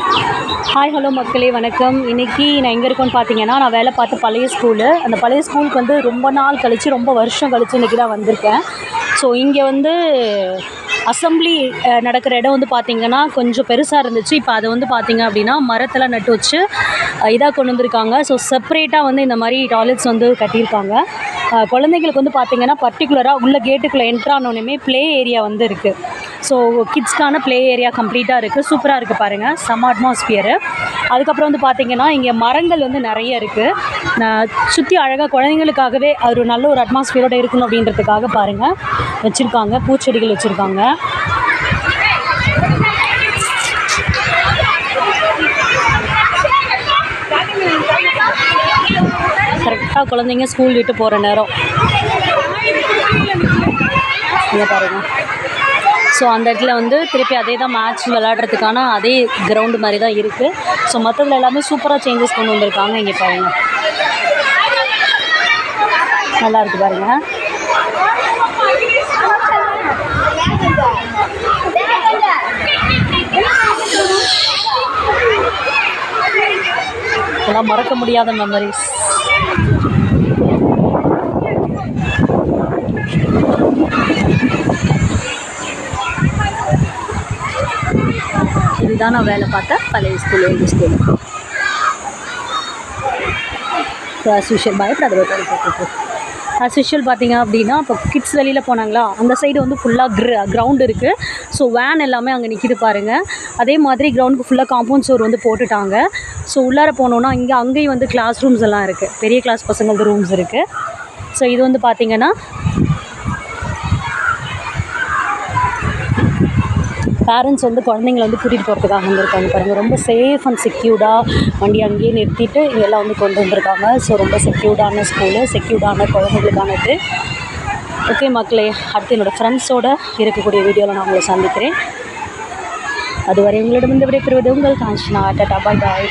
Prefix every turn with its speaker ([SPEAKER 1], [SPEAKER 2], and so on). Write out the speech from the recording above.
[SPEAKER 1] Hi hello மக்களே வணக்கம். இன்றைக்கி நான் எங்கே இருக்கோன்னு பார்த்தீங்கன்னா நான் வேலை பார்த்த பழைய ஸ்கூலு அந்த பழைய ஸ்கூலுக்கு வந்து ரொம்ப நாள் கழித்து ரொம்ப வருஷம் கழித்து இன்றைக்கி தான் வந்திருக்கேன். ஸோ இங்கே வந்து அசெம்பிளி நடக்கிற இடம் வந்து பார்த்திங்கன்னா கொஞ்சம் பெருசாக இருந்துச்சு. இப்போ அதை வந்து பார்த்திங்க அப்படின்னா மரத்தெல்லாம் நட்டு வச்சு இதாக கொண்டு வந்திருக்காங்க. ஸோ செப்பரேட்டாக வந்து இந்த மாதிரி டாய்லெட்ஸ் வந்து கட்டியிருக்காங்க. குழந்தைங்களுக்கு வந்து பார்த்திங்கன்னா பர்டிகுலராக உள்ள கேட்டுக்குள்ளே என்ட்ரு ப்ளே ஏரியா வந்து இருக்குது ஸோ கிட்ஸ்க்கான ப்ளே ஏரியா கம்ப்ளீட்டாக இருக்குது சூப்பராக இருக்குது பாருங்கள் செம்ம அட்மாஸ்பியரு அதுக்கப்புறம் வந்து பார்த்திங்கன்னா இங்கே மரங்கள் வந்து நிறைய இருக்குது சுற்றி அழகாக குழந்தைங்களுக்காகவே ஒரு நல்ல ஒரு அட்மாஸ்பியரோடு இருக்கணும் அப்படின்றதுக்காக பாருங்கள் வச்சுருக்காங்க. பூச்செடிகள் வச்சுருக்காங்க. கரெக்டாக குழந்தைங்க ஸ்கூல் விட்டு போகிற நேரம். இங்கே பாருங்கள் ஸோ அந்த இடத்துல வந்து திருப்பி அதே தான் மேட்ச் விளையாடுறதுக்கான அதே கிரவுண்டு மாதிரி தான் இருக்குது ஸோ மற்றதில் எல்லாமே சூப்பராக சேஞ்சஸ் கொண்டு வந்திருக்காங்க இங்கே பாருங்கள் நல்லா இருக்கு பாருங்க. இதெல்லாம் மறக்க முடியாத மெமரிஸ் இதுதான் நான் வேலை பார்த்தேன். பழைய school old school so as usual பயப்படாத அஸ் யூஷுவல் பார்த்தீங்க அப்படின்னா இப்போ கிட்ஸ் வெளியில் போனாங்களா? அந்த சைடு வந்து ஃபுல்லாக க்ர கிரவுண்ட் இருக்குது ஸோ வேன் எல்லாமே அங்கே நிற்கிது பாருங்கள் அதே மாதிரி கிரவுண்டுக்கு ஃபுல்லாக காம்பவுண்ட் சோர் வந்து போட்டுட்டாங்க. ஸோ உள்ளார போனோன்னா இங்கே அங்கேயும் வந்து கிளாஸ் ரூம்ஸ் எல்லாம் இருக்குது பெரிய கிளாஸ் பசங்களது ரூம்ஸ் இருக்குது ஸோ இது வந்து பார்த்திங்கன்னா பேரண்ட்ஸ் வந்து குழந்தைங்கள வந்து கூட்டிகிட்டு போகிறதுக்காக வந்திருக்காங்க பாருங்கள் ரொம்ப சேஃப் அண்ட் செக்யூர்டாக வண்டி அங்கேயே நிறுத்திட்டு இங்கெல்லாம் வந்து கொண்டு வந்திருக்காங்க. ஸோ ரொம்ப செக்யூர்டான ஸ்கூலு செக்யூர்டான குழந்தைங்களுக்கானது ஓகே மக்களே அடுத்து என்னோடய ஃப்ரெண்ட்ஸோடு இருக்கக்கூடிய வீடியோவில் நான் உங்களை சந்திக்கிறேன். அதுவரை உங்களிடமிருந்து விடைபெறுவது உங்கள் காஞ்சனா. டாடா பாய் பாய்.